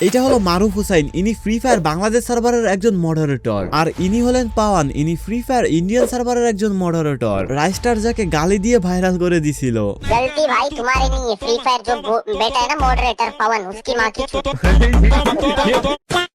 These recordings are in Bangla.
এটা হলো মারুফ হুসাইন ইনি ফ্রি ফায়ার বাংলাদেশ সার্ভারের একজন মডারেটর আর ইনি হলেন পাওয়ান ইনি ফ্রি ফায়ার ইন্ডিয়ান সার্ভারের একজন মডারেটর রাইস্টার যাকে গালি দিয়ে ভাইরাল করে দিছিল गलती भाई तुम्हारी नहीं है फ्री फायर जो बो- बेटा है ना मॉडरेटर पवन उसकी माँ की चूत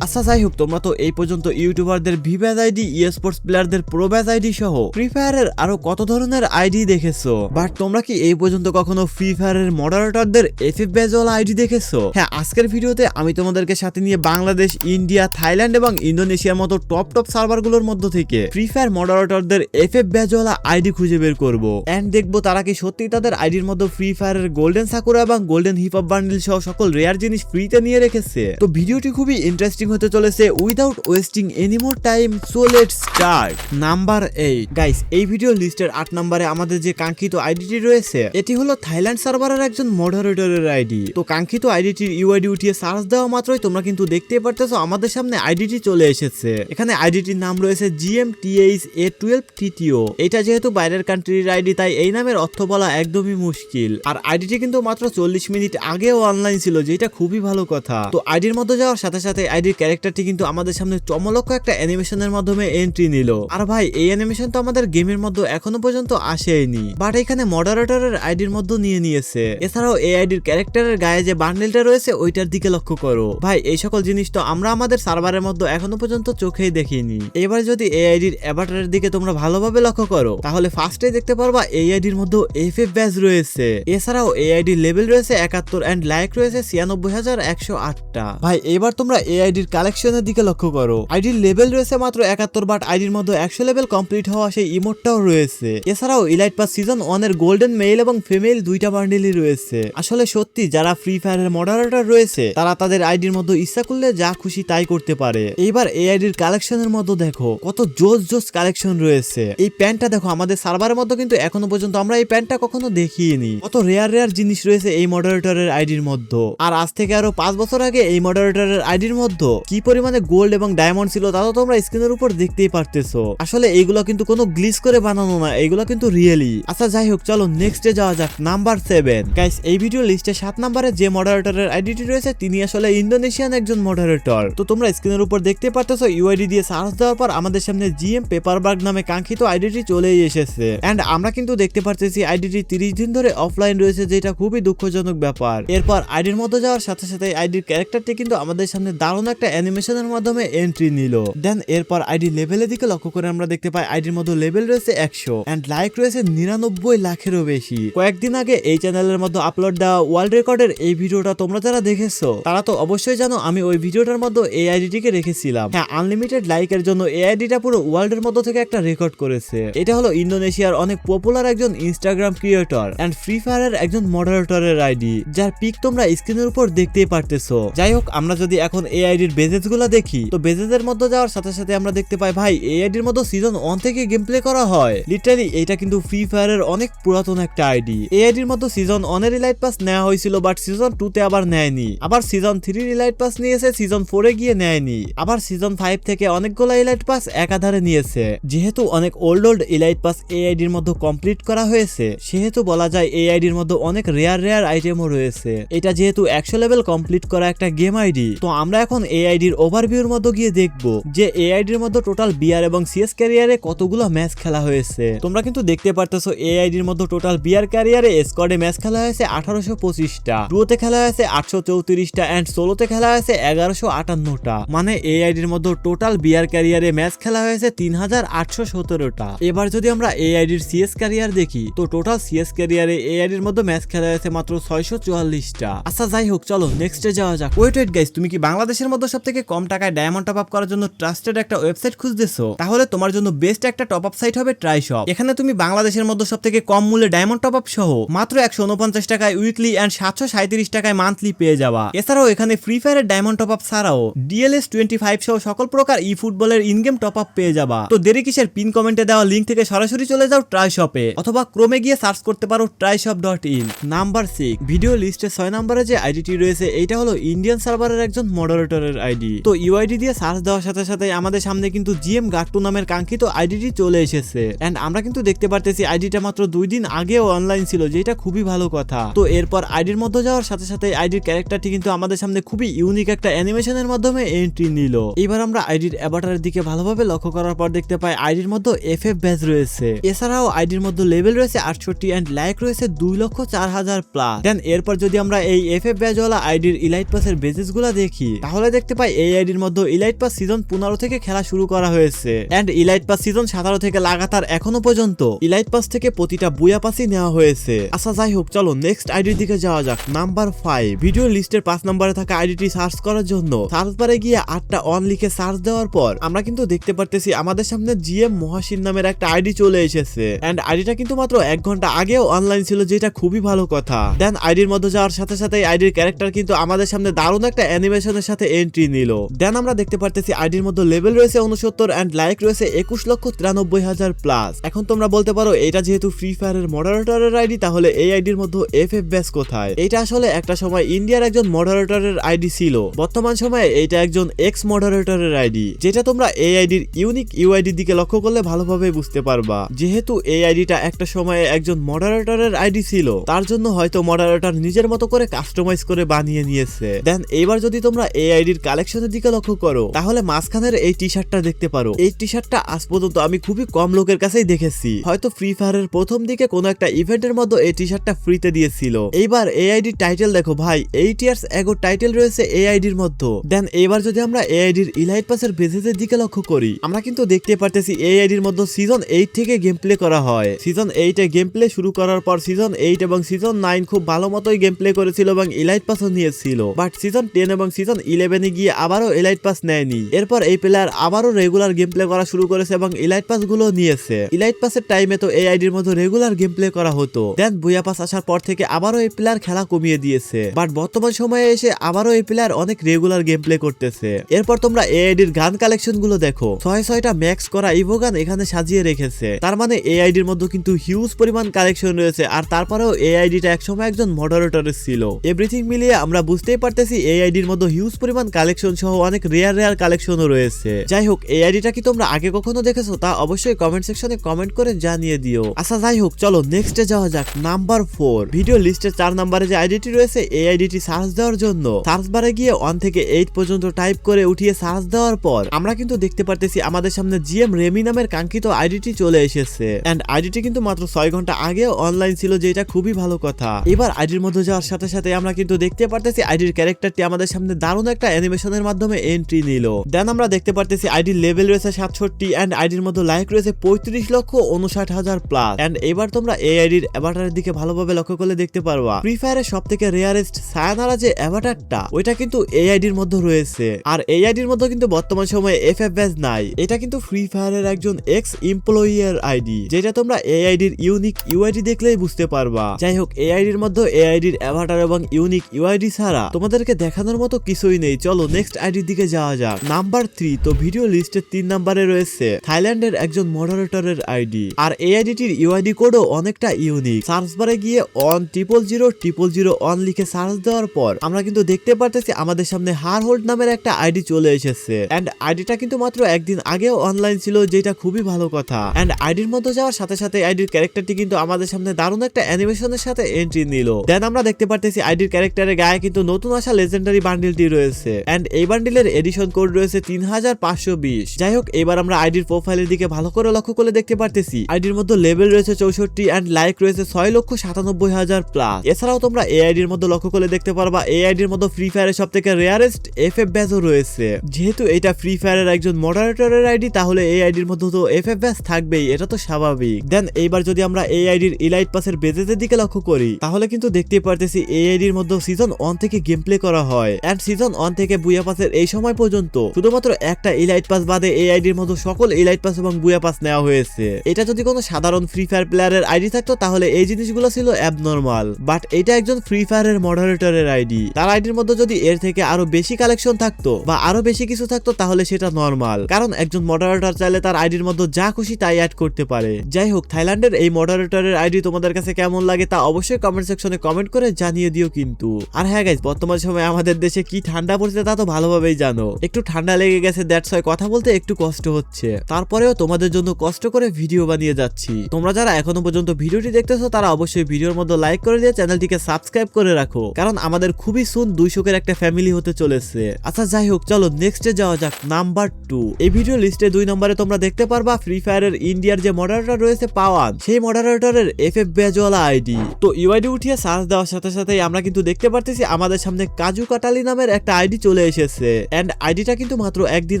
আচ্ছা যাই হোক তোমরা তো এই পর্যন্ত ইউটিউবারদের ভিভ্যাজ আইডি ই স্পোর্টস প্লেয়ারদের প্রোব্যাজ আইডি সহ ফ্রি ফায়ারের আরো কত ধরনের আইডি দেখেছো বাট তোমরা কি এই পর্যন্ত কখনো ফ্রি ফায়ারের মডারেটরদের এফ এফ ব্যাজওয়ালা আইডি দেখেছো হ্যাঁ আজকের ভিডিওতে আমি তোমাদেরকে সাথে নিয়ে বাংলাদেশ, ইন্ডিয়া, থাইল্যান্ড এবং ইন্দোনেশিয়ার মতো টপ টপ সার্ভারগুলোর মধ্য থেকে ফ্রি ফায়ার মডারেটরদের এফ এফ ব্যাজওয়ালা আইডি খুঁজে বের করব। এন্ড দেখব তারা কি সত্যি তাদের আইডির মধ্যে ফ্রি ফায়ারের গোল্ডেন সাকুরা এবং গোল্ডেন হিপ হপ বান্ডিল সহ সকল রেয়ার জিনিস ফ্রিতে নিয়ে রেখেছে। তো ভিডিওটি খুবই ইন্টারেস্টিং হতে চলেছে without wasting any more time so let start number eight guys এই ভিডিও লিস্টের আট নম্বরে আমাদের যে কাঙ্ক্ষিত আইডিটি রয়েছে, এটি হলো থাইল্যান্ড সার্ভারের একজন মডারেটরের আইডি তো কাঙ্ক্ষিত আইডিটির ইউআইডি উঠিয়ে সার্চ দেওয়া মাত্রই তোমরা কিন্তু দেখতে পারতেছো, আমাদের সামনে আইডিটি চলে এসেছে। এখানে আইডিটির নাম রয়েছে GM TH A twelve TTO এটা যেহেতু বাইরের কান্ট্রির আইডি তাই এই নামের অর্থ বলা একদমই মুশকিল। আর আইডিটি কিন্তু মাত্র চল্লিশ মিনিট আগেও অনলাইন ছিল, যেটা খুবই ভালো কথা। তো আইডির মধ্যে যাওয়ার সাথে সাথে আইডির ক্যারেক্টারটি কিন্তু আমাদের সামনে চমলক্ষ একটা অ্যানিমেশনের মাধ্যমে এন্ট্রি নিল। আর ভাই, এই অ্যানিমেশন তো আমাদের গেমের মধ্যে এখনও পর্যন্ত আসেনি বাট এখানে মডারেটরের আইডির মধ্যে নিয়ে নিয়েছে। এছাড়াও এই আইডির ক্যারেক্টারের গায়ে যে বান্ডেলটা রয়েছে, ওইটার দিকে লক্ষ্য করো। ভাই, এই সকল জিনিস তো আমরা আমাদের সার্ভারের মধ্যে এখনও পর্যন্ত চোখেই দেখিনি। এবার যদি এই আইডির অ্যাভাটারের দিকে তোমরা ভালোভাবে লক্ষ্য করো, তাহলে ফার্স্টে দেখতে পারবা এই আইডির মধ্যে এফ এফ ব্যাজ রয়েছে। এছাড়াও এই আইডির লেভেল রয়েছে একাত্তর অ্যান্ড লাইক রয়েছে ছিয়ানব্বই হাজার একশো আটটা। ভাই, এবার তোমরা এই আইডির কালেকশনের দিকে লক্ষ্য করো। আইডির লেভেল রয়েছে মাত্র একাত্তর বাট আইডির মধ্যে একশো লেভেল কমপ্লিট হওয়া সেই ইমোটটাও রয়েছে। এছাড়াও ইলাইট পাস সিজন ওয়ানের গোল্ডেন মেল এবং ফিমেল দুইটা বান্ডিলই রয়েছে। আসলে সত্যি, যারা ফ্রি ফায়ারের মডারেটর রয়েছে, তারা তাদের আইডির মধ্যে ইচ্ছা করলে যা খুশি তাই করতে পারে। এইবার এই আইডির কালেকশনের মধ্যে দেখো, কত জোস জোস কালেকশন রয়েছে। এই প্যান্টটা দেখো, আমাদের সার্ভারের মধ্যে কিন্তু এখনও পর্যন্ত আমরা এই প্যান্টটা কখনো দেখিনি। কত রেয়ার রেয়ার জিনিস রয়েছে এই মডারেটরের আইডির মধ্যে। আর আজ থেকে আরও পাঁচ বছর আগে এই মডারেটরের আইডির মধ্যে কি পরিমাণে গোল্ড এবং ডায়মন্ড ছিল তা তো তোমরা স্ক্রিনের উপর দেখতেই পারতেছো। আসলে এইগুলো কিন্তু কোনো গ্লিচ করে বানানো না, এইগুলো কিন্তু রিয়েলি আচ্ছা যাই হোক, চলো নেক্সটে যাওয়া যাক নাম্বার সেভেন গাইস এই ভিডিও লিস্টে সাত নাম্বারে যে মডারেটরের আইডিটি রয়েছে, তিনি আসলে ইন্দোনেশিয়ান একজন মডারেটর তো তোমরা স্ক্রিনের উপর দেখতে পারতেছো ইউআইডি দিয়ে সার্চ দেওয়ার পর আমাদের সামনে জিএম পেপারবার্গ নামে কাঙ্ক্ষিত আইডিটি চলেই এসেছে। এন্ড আমরা কিন্তু দেখতে পারতেছি আইডিটি তিরিশ দিন ধরে অফলাইন রয়েছে, যেটা খুবই দুঃখজনক ব্যাপার। এরপর আইডির মধ্যে যাওয়ার সাথে সাথে আইডির ক্যারেক্টারটি কিন্তু আমাদের সামনে দারুণ একটা অ্যানিমেশনের মাধ্যমে এন্ট্রি নিল। দেন এরপর আইডি লেভেলের দিকে লক্ষ্য করে আমরা দেখতে পাই আইডির মধ্যে লেভেল রয়েছে একশো। এন্ড লাইক রয়েছে নিরানব্বই লাখেরও বেশি। কয়েকদিন আগে এই চ্যানেলের মধ্যে আপলোড দেওয়া ওয়ার্ল্ড রেকর্ডের এই ভিডিওটা তোমরা যারা দেখেছ, তারা তো অবশ্যই জানো, আমি ওই ভিডিওটার মধ্যে এই আইডিটিকে রেখেছিলাম। হ্যাঁ আনলিমিটেড লাইকের জন্য এই আইডিটা পুরো ওয়ার্ল্ডের মধ্যে থেকে একটা রেকর্ড করেছে। এটা হলো ইন্দোনেশিয়ার অনেক পপুলার একজন ইনস্টাগ্রাম ক্রিয়েটর এন্ড ফ্রি ফায়ারের একজন মডারেটরের আইডি যার পিক তোমরা স্ক্রিনের উপর দেখতেই পারতেছো। যাই হোক, আমরা যদি এখন এই আইডির বেজেসগুলা দেখি, তো বেজেসের মধ্যে যাওয়ার সাথে সাথে আমরা দেখতে পাই, ভাই এই আইডির মধ্যে সিজন ওয়ান থেকে গেম প্লে করা হয়। লিটারালি এটা কিন্তু ফ্রি ফায়ারের অনেক পুরাতন একটা আইডি এই আইডির মধ্যে সিজন ওয়ানের লাইট পাস নেওয়া হয়েছিল বাট সিজন টু তে আবার নেয়নি। আবার সিজন থ্রি রিলাইট পাস নিয়েছে সিজন ফোরে গিয়ে নেয়নি। আবার সিজন ফাইভ থেকে অনেকগুলো ইলাইট পাস একাধারে নিয়েছে। যেহেতু অনেক ওল্ড ওল্ড ইলাইট পাস এই আইডির মধ্যে কমপ্লিট করা হয়েছে, সেহেতু বলা যায় এই আইডির মধ্যে অনেক রেয়ার রেয়ার আইটেমও রয়েছে। এটা যেহেতু একশো লেভেল কমপ্লিট করা একটা গেম আইডি তো আমরা এখন এই আইডির ওভারভিউর মধ্যে গিয়ে দেখব যে এই আইডির মধ্যে টোটাল বিআর এবং সিএস ক্যারিয়ারে কতগুলো ম্যাচ খেলা হয়েছে। তোমরা কিন্তু দেখতে পারতেছো আইডির মধ্যে টোটাল বিআর ক্যারিয়ারে স্কোয়াডে ম্যাচ খেলা হয়েছে আঠারোশো পঁচিশটা ডুয়োতে খেলা হয়েছে আটশো চৌত্রিশটা অ্যান্ড ষোলোতে খেলা হয়েছে এগারোশো আটান্নটা। মানে এই আইডির মধ্যে টোটাল বিআর ক্যারিয়ারে ম্যাচ খেলা হয়েছে তিন হাজার আটশো সতেরোটা এবার যদি আমরা এই আইডির সিএস ক্যারিয়ার দেখি, তো টোটাল সিএস ক্যারিয়ারে এই আইডির মধ্যে ম্যাচ খেলা হয়েছে মাত্র ছয়শো চুয়াল্লিশটা। আচ্ছা যাই হোক, চলো নেক্সটে যাওয়া যাক। ওয়েট ওয়েট গাইস তুমি কি বাংলাদেশের মধ্যে সব থেকে কম টাকায় ডায়মন্ড টপ আপ করার জন্য ট্রাস্টেড একটা ওয়েবসাইট খুঁজতেছো? তাহলে তোমার জন্য বেস্ট একটা টপ আপ সাইট হবে ট্রাই শপ এখানে তুমি বাংলাদেশের মধ্যে সব থেকে কম মূল্যে ডায়মন্ড টপ আপ সহ মাত্র একশো উনপঞ্চাশ টাকায় উইকলি অ্যান্ড সাতশো সাঁত্রিশ টাকায় মান্থলি পেয়ে যাওয়া এছাড়াও এখানে ফ্রি ফায়ারের ডায়মন্ড টপ আপ ছাড়াও ডিএলএস টোয়েন্টি ফাইভ সহ সকল প্রকার ই ফুটবলের ইনগেম টপ আপ পেয়ে যাবা। তো দেরি কিসের? পিন কমেন্টে দেওয়া লিঙ্ক থেকে সরাসরি চলে যাও ট্রাই শপে অথবা ক্রমে গিয়ে সার্চ করতে পারো try shop dot in number six video লিস্টে ছয় নম্বরে যে আইডিটি রয়েছে, এইটা হলো ইন্ডিয়ান সার্ভারের একজন মডারেটরের আইডি তো ইউআইডি দিয়ে সার্চ দেওয়ার সাথে সাথে আমাদের সামনে কিন্তু জিএম গাট্টু নামের কাঙ্ক্ষিত আইডিটি চলে এসেছে। এন্ড আমরা কিন্তু দেখতে পারতেছি আইডিটা মাত্র দুই দিন আগেও অনলাইন ছিল, যেটা খুবই ভালো কথা। তো এরপর আইডির মধ্যে যাওয়ার সাথে সাথে আইডির ক্যারেক্টারটি কিন্তু আমাদের সামনে খুবই ইউনিক একটা অ্যানিমেশনের মাধ্যমে এন্ট্রি নিল। এবার আমরা আইডির অ্যাভাটারের দিকে ভালোভাবে লক্ষ্য করার পর দেখতে পাই আইডির মধ্যে এফ এফ ব্যাচ রয়েছে। এছাড়াও আইডির মধ্যে লেভেল রয়েছে আটষট্টি এন্ড লাইক রয়েছে দুই লক্ষ চার হাজার প্লাস দেন এরপর যদি আমরা এই এফ এফ ব্যাচওয়ালা আইডির ইলাইট পাসের বেজেসগুলা দেখি, তাহলে দেখতে পাই এই আইডির মধ্যে ইলাইট পাস সিজন পনেরো থেকে খেলা শুরু করা হয়েছে। এন্ড ইলাইট পাস সিজন সতেরো থেকে লাগাতার এখনও পর্যন্ত ইলাইট পাস থেকে প্রতিটা বুয়া পাসই নেওয়া হয়েছে। আচ্ছা যাই হোক, চলো নেক্সট আইডির দিকে যাওয়া যাক। নাম্বার ফাইভ ভিডিও লিস্টের পাঁচ নম্বরে থাকা আইডিটি সার্চ করার জন্য। সার্চ বারে গিয়ে আটটা অন লিখে সার্চ দেওয়ার পর, আমরা কিন্তু দেখতে পারতেছি আমাদের সামনে জিএম মহাসিন নামের একটা আইডি চলে এসেছে। এন্ড আইডিটা কিন্তু মাত্র এক ঘণ্টা আগেও অনলাইন ছিল, যেটা খুবই ভালো কথা। দেন আইডির মধ্যে যাওয়ার সাথে সাথে আইডির ক্যারেক্টার কিন্তু আমাদের সামনে দারুণ একটা অ্যানিমেশনের সাথে এন্ট্রি নিল। দেন আমরা দেখতে পারতেছি আইডির মধ্যে লেভেল রয়েছে উনসত্তর এন্ড লাইক রয়েছে একুশ লক্ষ তিরানব্বই হাজার প্লাস এখন তোমরা বলতে পারো, এটা যেহেতু ফ্রি ফায়ারের মডারেটরের আইডি তাহলে এই আইডির মধ্যে এফ এফ ব্যাস কোথায়? এটা আসলে একটা সময় ইন্ডিয়ার একজন মডারেটরের আইডি ছিল। বর্তমান সময়ে এটা একজন এক্স মডারেটরের আইডি, যেটা তোমরা এই আইডির ইউনিক ইউআইডির দিকে লক্ষ্য করলে ভালোভাবে বুঝতে পারবা। যেহেতু এই আইডিটা একটা সময়ে একজন মডারেটরের আইডি ছিল, তার জন্য হয়তো মডারেটর নিজের মতো করে কাস্টমাইজ করে বানিয়ে নিয়েছে। দেন এবার যদি তোমরা এই আইডির কালেকশনের দিকে লক্ষ্য করো, তাহলে মাঝখানের এই টি শার্টটা দেখতে পারো। এই টি শার্টটা আজ পর্যন্ত আমি খুবই কম লোকের কাছেই দেখেছি। হয়তো ফ্রি ফায়ারের প্রথম দিকে কোনো একটা ইভেন্টের মধ্যে এই টি শার্টটা ফ্রিতে দিয়েছিল। এইবার এই আইডির টাইটেল দেখো ভাই এইট ইয়ার্স এগো টাইটেল রয়েছে এই আইডির মধ্যে। দেন এবার যদি আমরা এই আইডির ইলাইট পাসের বেসিসের দিকে লক্ষ্য করি, আমরা কিন্তু দেখতে পারতেছি এই আইডির মধ্যে সিজন এইট থেকে গেম প্লে করা হয়। সিজন এইটে গেম প্লে শুরু করার পর সিজন এইট এবং সিজন নাইন খুব ভালো মতোই গেম প্লে করেছিল এবং ইলাইট পাসও নিয়েছিল। বাট সিজন টেন এবং সিজন ইলেভেনে গিয়ে আবারও ইলাইট পাস নেয়নি। এরপর এই প্লেয়ার আবারও রেগুলার গেম প্লে করা শুরু করেছে এবং ইলাইট পাসগুলো নিয়েছে। ইলাইট পাসের টাইমে তো এই আইডির মধ্যে রেগুলার গেম প্লে করা হতো। দেন বুয়া পাস আসার পর থেকে আবারও এই প্লেয়ার খেলা কমিয়ে দিয়েছে। বাট বর্তমান সময়ে এসে আবারও এই প্লেয়ার অনেক রেগুলার গেম প্লে করতেছে। এরপর তোমরা এই আইডির গান কালেকশনগুলো দেখো। ছয় ছয়টা ম্যাক্স করা ইভো গান এখানে সাজিয়ে রেখেছে। তার মানে এই আইডির মধ্যে কিন্তু হিউজ পরিমাণ কালেকশন রয়েছে, আর তারপরেও এই আইডিটা একসময় একজন মডারেটরের ছিল। এভরিথিং মিলিয়ে আমরা বুঝতেই পারতেছি এই আইডির মধ্যে হিউজ পরিমাণ কালেকশন সহ অনেক রেয়ার রেয়ার কালেকশনও রয়েছে। যাই হোক এই আইডিটা কি তোমরা আগে কখনো দেখেছ তা অবশ্যই কমেন্ট সেকশনে কমেন্ট করে জানিয়ে দিও। আচ্ছা যাই হোক চলো নেক্সটে যাওয়া যাক। নাম্বার ফোর ভিডিও লিস্টের চার নাম্বারে যে আইডিটি রয়েছে এই আইডিটি সার্চ দেওয়ার জন্য। সার্চ বারে গিয়ে ওয়ান থেকে এইট পর্যন্ত টাইপ করে উঠিয়ে সার্চ দেওয়ার পর আমরা কিন্তু দেখতে পারতেছি আমাদের সামনে জিএম রেমি নামের কাঙ্ক্ষিত আইডিটি চলে এসেছে। এন্ড আইডিটি কিন্তু মাত্র ছয় ঘণ্টা আগে অনলাইন ছিল যে এটা খুবই ভালো কথা। এবার আইডির মধ্যে যাওয়ার সাথে সাথে আমরা কিন্তু দেখতে পারতেছি আইডির ক্যারেক্টারটি আমাদের সামনে দারুণ একটা অ্যানিমেশনের মাধ্যমে এন্ট্রি নিল। দেন আমরা দেখতে পারতেছি আইডির লেভেল রয়েছে সাতষট্টি এন্ড আইডির মধ্যে লাইক রয়েছে পঁয়ত্রিশ লক্ষ উনষাট হাজার প্লাস এন্ড এবার তোমরা এই আইডির অ্যাভাটারের দিকে ভালোভাবে লক্ষ্য করলে দেখতে পারবা। ফ্রি ফায়ারের সব থেকে রেয়ারেস্ট সায়ানারা যে অ্যাভাটারটা ওইটা কিন্তু এই আইডির মধ্যে রয়েছে আর এই আইডির মধ্যে কিন্তু বর্তমান সময়ে এফ এফ ব্যাচ নাই এটা কিন্তু ফ্রি ফায়ারের একজন এক্স এমপ্লয়ি এর আইডি যেটা তোমরা এই আইডির ইউনিক ইউআইডি দেখলেই বুঝতে পারবা যাই হোক এই আইডির মধ্যে এই আইডির অ্যাভাটার এবং ইউনিক ইউআইডি ছাড়া তোমাদেরকে দেখানোর মতো কিছুই নেই চলো নেক্সট আইডির দিকে যাওয়া যাক নাম্বার থ্রি তো ভিডিও লিস্টের তিন নাম্বারে রয়েছে থাইল্যান্ডের একজন মডারেটরের আইডি আর এই আইডিটির ইউআইডি কোডও অনেকটা ইউনিক সার্চ বারে গিয়ে one triple zero triple zero one লিখে সার্চ দেওয়ার পর আমরা কিন্তু দেখতে পারতেছি, আমাদের সামনে হার হোল্ড নামের একটা আইডি চলে এসেছে। এন্ড আইডিটা কিন্তু মাত্র একদিন আগেও অনলাইন ছিল, যেটা খুবই ভালো কথা। এন্ড আইডির মধ্যে যাওয়ার সাথে সাথে আইডির ক্যারেক্টারটি কিন্তু আমাদের সামনে দারুণ একটা অ্যানিমেশনের সাথে এন্ট্রি নিল। দেন আমরা দেখতে পারতেছি আইডির ক্যারেক্টারের গায়ে কিন্তু নতুন আসা লেজেন্ডারি বান্ডিলটি রয়েছে। এন্ড এই বান্ডিলের এডিশন কোড রয়েছে তিন হাজার পাঁচশো বিশ। যাই হোক এবার আমরা আইডির প্রোফাইলের দিকে ভালো করে লক্ষ্য করে দেখতে পারতেছি। আইডির মধ্যে লেভেল রয়েছে চৌষট্টি এন্ড লাইক রয়েছে ছয় লক্ষ সাতানব্বই হাজার প্লাস এছাড়াও তোমরা এই আইডির মধ্যে লক্ষ্য করে দেখতে পারবা, এই আইডির মধ্যে ফ্রি ফায়ারের সব থেকে রেয়ারেস্ট এফ এফ ব্যাচও রয়েছে। যেহেতু এটা ফ্রি ফায়ারের একজন মডারেটরের আইডি তাহলে এই আইডির মধ্যে তো এফ এফ ব্যাচ থাকবেই, এটা তো স্বাভাবিক। দেন এইবার যদি আমরা এই আইডির ইলাইট পাসের বেজেসের দিকে লক্ষ্য করি, তাহলে কিন্তু দেখতে পারতেছি এই আইডির মধ্যে সিজন ওয়ান থেকে গেম প্লে করা হয়। এন্ড সিজন ওয়ান থেকে বুয়া পাসের এই সময় পর্যন্ত শুধুমাত্র একটা ইলাইট পাস বাদে এই আইডির মধ্যে সকল ইলাইট পাস এবং বুয়া পাস নেওয়া হয়েছে। এটা যদি কোনো সাধারণ ফ্রি ফায়ার প্লেয়ারের আইডি থাকতো, তাহলে এই জিনিসগুলো ছিল অ্যাবনর্মাল বাট এটা একজন ফ্রি ফায়ারের মডারেটরের আইডি তার আইডির মধ্যে যদি এর থেকে আরও বেশি কালেকশন থাকতো বা আরও বেশি কিছু থাকতো, তাহলে সেটা নর্মাল কারণ একজন মডারেটর চাইলে তার আইডির মধ্যে যা খুশি তাই অ্যাড করতে পারে। যাই হোক, থাইল্যান্ডের এই মডারেটরের আইডি তোমাদের কাছে কেমন লাগে তা অবশ্যই কমেন্ট সেকশনে কমেন্ট করে জানিয়ে দিও কিন্তু। আর হ্যাঁ গাইজ বর্তমান সময়ে আমাদের দেশে কি ঠান্ডা পড়ছে তা তো ভালোভাবেই জানো। একটু ঠান্ডা লেগে গেছে দ্যাটস হয় কথা বলতে একটু কষ্ট হচ্ছে। তারপরেও তোমাদের জন্য কষ্ট করে ভিডিও বানিয়ে যাচ্ছি। তোমরা যারা এখনও পর্যন্ত ভিডিওটি দেখতেছো, তারা অবশ্যই ভিডিওর মধ্যে লাইক করে দিয়ে চ্যানেলটিকে সাবস্ক্রাইব করে রাখো। কারণ আমাদের খুবই সুন দুইশোকের একটা ফ্যামিলি হতে চলেছে। আচ্ছা যাই হোক, চলো নেক্সটে যাওয়া যাক নাম্বার টু এই ভিডিও লিস্টে দুই নম্বরে তোমরা দেখতে পারবা ফ্রি ফায়ারের ইন্ডিয়ার যে মডারেটর রয়েছে পাওয়ান। সেই মডারেটরের এফ এফ বেজওয়ালা আইডি তো ইউআইডি উঠিয়ে সার্চ দেওয়ার সাথে সাথেই আমরা কিন্তু দেখতে পারতেছি আমাদের সামনে কাজু কাটালি নামের একটা আইডি চলে এসেছে। এন্ড আইডিটা কিন্তু মাত্র একদিন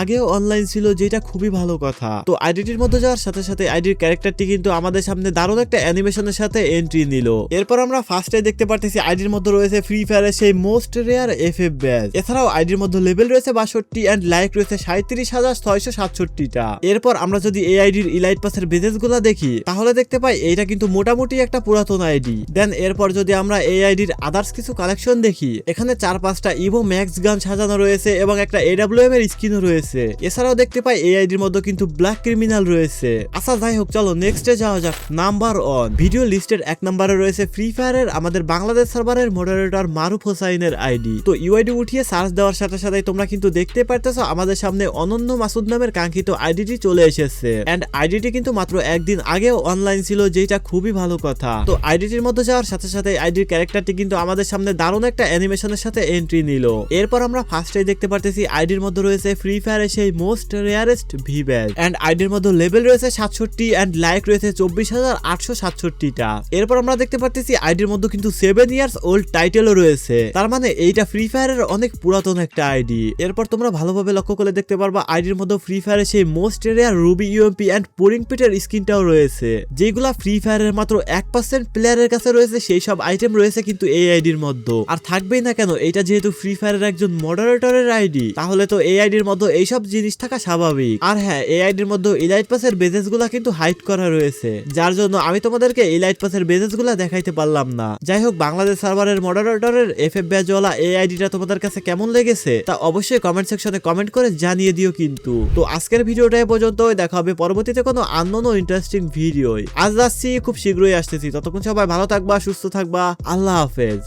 আগেও অনলাইন ছিল, যেটা খুবই ভালো কথা। তো আইডিটির মধ্যে যাওয়ার সাথে সাথে আইডির ক্যারেক্টারটি কিন্তু আমাদের সামনে দারুণ একটা অ্যানিমেশনের সাথে এন্ট্রি নিল। এরপর আমরা ফার্স্টে দেখতে পারতেছি আইডির মধ্যে রয়েছে ফ্রি ফায়ারের সেই most rare F F badge এছাড়াও আইডির মধ্যে লেভেল রয়েছে বাষট্টি এন্ড লাইক রয়েছে সাঁত্রিশ হাজার ছয়শো সাতষট্টিটা। এরপর আমরা যদি এই আইডির ইলাইট পাসের বেজেসগুলা দেখি, তাহলে দেখতে পাই এইটা কিন্তু মোটামুটি একটা পুরাতন আইডি। দেন এরপর যদি আমরা এই আইডির আদার্স কিছু কালেকশন দেখি, এখানে চার পাঁচটা ইভো ম্যাক্স গান সাজানো রয়েছে এবং একটা এডাব্লিউএম এর স্কিনও রয়েছে। এছাড়াও দেখতে পাই এই আইডির মধ্যে কিন্তু ব্ল্যাক ক্রিমিনাল রয়েছে। আচ্ছা যাই হোক, চলো নেক্সটে যাওয়া যাক। নাম্বার ওয়ান ভিডিও লিস্টের এক নম্বরে রয়েছে ফ্রি ফায়ারের আমাদের বাংলাদেশ সার্ভারের মডারেটর মারুফ হোসাইনের আইডি। তো ইউআইডি উঠিয়ে সার্চ দেওয়ার সাথে সাথে তোমরা কিন্তু দেখতে পারতেছো আমাদের সামনে অনন্য মাসুদ নামের কাঙ্ক্ষিত আইডিটি চলে এসেছে। এন্ড আইডিটি কিন্তু মাত্র একদিন আগেও অনলাইন ছিল যেটা খুবই ভালো কথা। তো আইডিটির মধ্যে যাওয়ার সাথে সাথে আইডির ক্যারেক্টারটি কিন্তু আমাদের সামনে দারুণ একটা অ্যানিমেশনের সাথে এন্ট্রি নিল। এরপর আমরা ফার্স্টে দেখতে পারতেছি আইডির মধ্যে রয়েছে ফ্রি ফায়ারের সেই most rarest V badge and আইডির মধ্যে লেভেল রয়েছে সাতষট্টি এন্ড লাইক রয়েছে চব্বিশ হাজার আটশো সাতষট্টিটা। এরপর আমরা দেখতে পারতেছি আইডির মধ্যে কিন্তু সেভেন ইয়ার্স ওল্ড টাইটেলও রয়েছে। তার মানে এইটা ফ্রি ফায়ারের অনেক পুরাতন একটা আইডি এরপর তোমরা ভালোভাবে লক্ষ্য করে দেখতে পারবা আইডির মধ্যে ফ্রি ফায়ারের সেই most rare ruby UMP and Poring পিটের স্কিনটাও রয়েছে। যেগুলা ফ্রি ফায়ারের মাত্র এক পার্সেন্ট প্লেয়ারের কাছে রয়েছে সেই সব আইটেম রয়েছে কিন্তু এই আইডির মধ্যে আর থাকবেই না কেন এটা যেহেতু ফ্রি ফায়ারের একজন মডারেটরের আইডি তাহলে তো এই আইডির মধ্যে এইসব জিনিস থাকা স্বাভাবিক। আর হ্যাঁ এই আইডির মধ্যে ইলাইট পাসের বেজেসগুলা কিন্তু হাইড করা রয়েছে। যার জন্য আমি তোমাদেরকে ইলাইট পাসের বেজেসগুলা দেখাইতে পারলাম না। যাই হোক, বাংলাদেশ সার্ভারের মডারেটরের এফ এফ ব্যাজওয়ালা এই আইডিটা তোমাদের কাছে কেমন লেগেছে তা অবশ্যই কমেন্ট সেকশনে কমেন্ট করে জানিয়ে দিও কিন্তু। তো আজকের ভিডিওটা পর্যন্ত দেখা হবে পরবর্তীতে কোনো আনন্দ ইন্টারেস্টিং ভিডিও আজ আসছি, খুব শীঘ্রই আসতেছি। ততক্ষণ সবাই ভালো থাকবা, সুস্থ থাকবা। আল্লাহ হাফেজ।